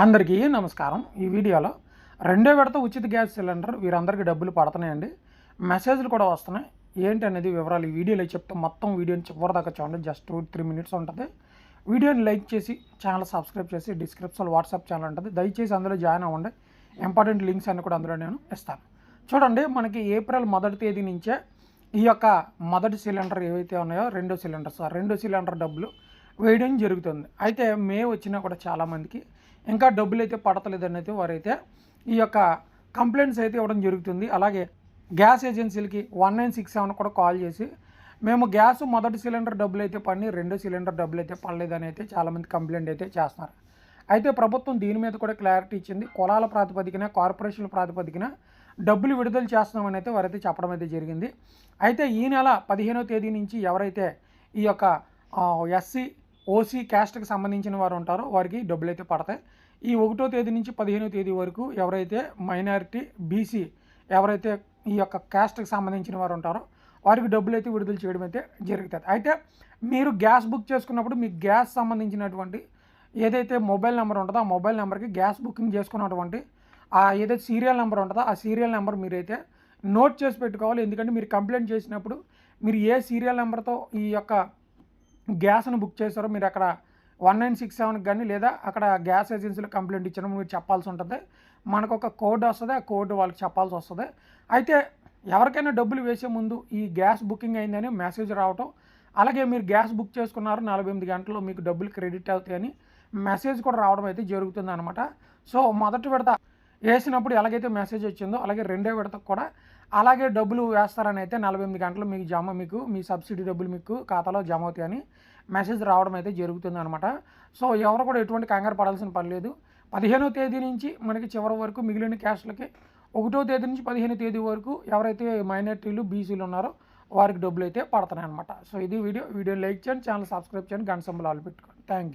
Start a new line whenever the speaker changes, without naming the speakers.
అందరికీ నమస్కారం. ఈ వీడియోలో రెండో విడత ఉచిత గ్యాస్ సిలిండర్ వీరందరికీ డబ్బులు పడుతున్నాయండి. మెసేజ్లు కూడా వస్తున్నాయి. ఏంటి అనేది వివరాలు ఈ వీడియోలో చెప్తే మొత్తం వీడియోని చివరిదాకా చూడండి. జస్ట్ టూ త్రీ మినిట్స్ ఉంటుంది. వీడియోని లైక్ చేసి ఛానల్ సబ్స్క్రైబ్ చేసి డిస్క్రిప్షన్లో వాట్సాప్ ఛానల్ ఉంటుంది. దయచేసి అందులో జాయిన్ అవ్వండి. ఇంపార్టెంట్ లింక్స్ అన్ని కూడా అందులో నేను ఇస్తాను. చూడండి మనకి ఏప్రిల్ మొదటి తేదీ నుంచే ఈ యొక్క మొదటి సిలిండర్ ఏవైతే ఉన్నాయో రెండో సిలిండర్స్ రెండో సిలిండర్ డబ్బులు వేయడం జరుగుతుంది. అయితే మే వచ్చినా కూడా చాలామందికి ఇంకా డబ్బులు అయితే పడతలేదని అయితే వారైతే ఈ యొక్క కంప్లైంట్స్ అయితే ఇవ్వడం జరుగుతుంది. అలాగే గ్యాస్ ఏజెన్సీలకి వన్ నైన్ సిక్స్ సెవెన్ కూడా కాల్ చేసి మేము గ్యాస్ మొదటి సిలిండర్ డబ్బులు అయితే పడి రెండో సిలిండర్ డబ్బులు అయితే పడలేదని అయితే చాలామంది కంప్లైంట్ అయితే చేస్తున్నారు. అయితే ప్రభుత్వం దీని మీద కూడా క్లారిటీ ఇచ్చింది. కులాల ప్రాతిపదికన కార్పొరేషన్ల ప్రాతిపదికన డబ్బులు విడుదల చేస్తున్నామని అయితే వారైతే చెప్పడం అయితే జరిగింది. అయితే ఈ నెల పదిహేనో తేదీ నుంచి ఎవరైతే ఈ యొక్క ఎస్సీ ఓసీ క్యాస్ట్కి సంబంధించిన వారు ఉంటారో వారికి డబ్బులు అయితే పడతాయి. ఈ ఒకటో తేదీ నుంచి పదిహేనో తేదీ వరకు ఎవరైతే మైనారిటీ బీసీ ఎవరైతే ఈ యొక్క క్యాస్ట్కి సంబంధించిన వారు ఉంటారో వారికి డబ్బులు అయితే విడుదల చేయడం అయితే జరుగుతుంది. అయితే మీరు గ్యాస్ బుక్ చేసుకున్నప్పుడు మీకు గ్యాస్ సంబంధించినటువంటి ఏదైతే మొబైల్ నెంబర్ ఉంటుందో ఆ మొబైల్ నెంబర్కి గ్యాస్ బుకింగ్ చేసుకున్నటువంటి ఆ ఏదైతే సీరియల్ నెంబర్ ఉంటుందో ఆ సీరియల్ నెంబర్ మీరైతే నోట్ చేసి పెట్టుకోవాలి. ఎందుకంటే మీరు కంప్లైంట్ చేసినప్పుడు మీరు ఏ సీరియల్ నెంబర్తో ఈ యొక్క గ్యాస్ను బుక్ చేశారో మీరు అక్కడ వన్ నైన్ సిక్స్ సెవెన్కి కానీ లేదా అక్కడ గ్యాస్ ఏజెన్సీలో కంప్లైంట్ ఇచ్చిన మీరు చెప్పాల్సి ఉంటుంది. మనకు ఒక కోడ్ వస్తుంది. ఆ కోడ్ వాళ్ళకి చెప్పాల్సి వస్తుంది. అయితే ఎవరికైనా డబ్బులు వేసే ముందు ఈ గ్యాస్ బుకింగ్ అయిందని మెసేజ్ రావటం అలాగే మీరు గ్యాస్ బుక్ చేసుకున్నారు నలభై ఎనిమిది గంటల్లో మీకు డబ్బులు క్రెడిట్ అవుతాయని మెసేజ్ కూడా రావడం అయితే జరుగుతుంది అనమాట సో మొదటి విడత వేసినప్పుడు ఎలాగైతే మెసేజ్ వచ్చిందో అలాగే రెండో విడతకు కూడా అలాగే డబ్బులు వేస్తారని అయితే నలభై ఎనిమిది గంటలు మీకు జమ మీకు మీ సబ్సిడీ డబ్బులు మీకు ఖాతాలో జమ అవుతాయని మెసేజ్ రావడం అయితే జరుగుతుంది అనమాట సో ఎవరు కూడా ఎటువంటి కంగారు పడాల్సిన పని లేదు. పదిహేనో తేదీ నుంచి మనకి చివరి వరకు మిగిలిన క్యాస్ట్లకి ఒకటో తేదీ నుంచి పదిహేను తేదీ వరకు ఎవరైతే మైనార్టీలు బీసీలు ఉన్నారో వారికి డబ్బులు అయితే పడుతున్నాయి అనమాట సో ఇది వీడియో. వీడియో లైక్ చేయండి ఛానల్ సబ్స్క్రైబ్ చేయండి గంట సంబలు పెట్టుకోండి. Thank you